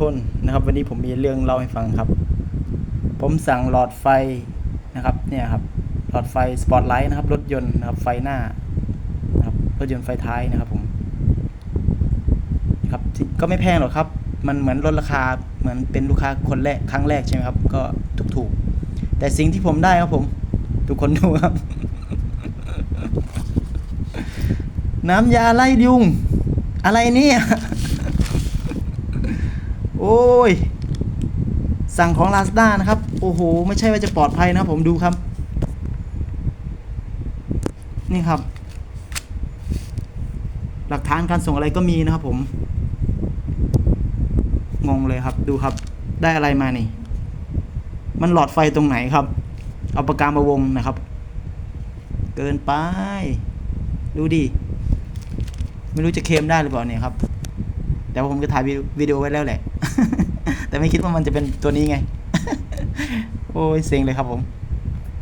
คนนะครับ วันนี้ผมมีเรื่องเล่าให้ฟังครับ ผมสั่งหลอดไฟนะครับ เนี่ยครับ หลอดไฟสปอตไลท์นะครับ รถยนต์นะครับ ไฟหน้านะครับ รถยนต์ไฟท้ายนะครับผมครับก็ไม่แพงหรอกครับ มันเหมือนลดราคา เหมือนเป็นลูกค้าคนแรกครั้งแรกใช่ไหมครับ ก็ถูกๆแต่สิ่งที่ผมได้ครับผม ทุกคนดูครับ น้ำยาไล่ยุง อะไรเนี่ย โอ้ย สั่งของ l า s ด้านะครับ โอ้โห ไม่ใช่ว่าจะปลอดภัยนะผมดูครับ นี่ครับ หลักฐานการส่งอะไรก็มีนะครับผม งงเลยครับ ดูครับ ได้อะไรมานี่ มันหลอดไฟตรงไหนครับ เอาปากกามาวงนะครับ เกินไป ดูดิ ไม่รู้จะเคมได้หรือเปล่าเนี่ยครับ แต่ผมก็ถ่ายวิดีโอไว้แล้วแหละ แต่ไม่คิดว่ามันจะเป็นตัวนี้ไง โอ้ยเซ็งเลยครับผม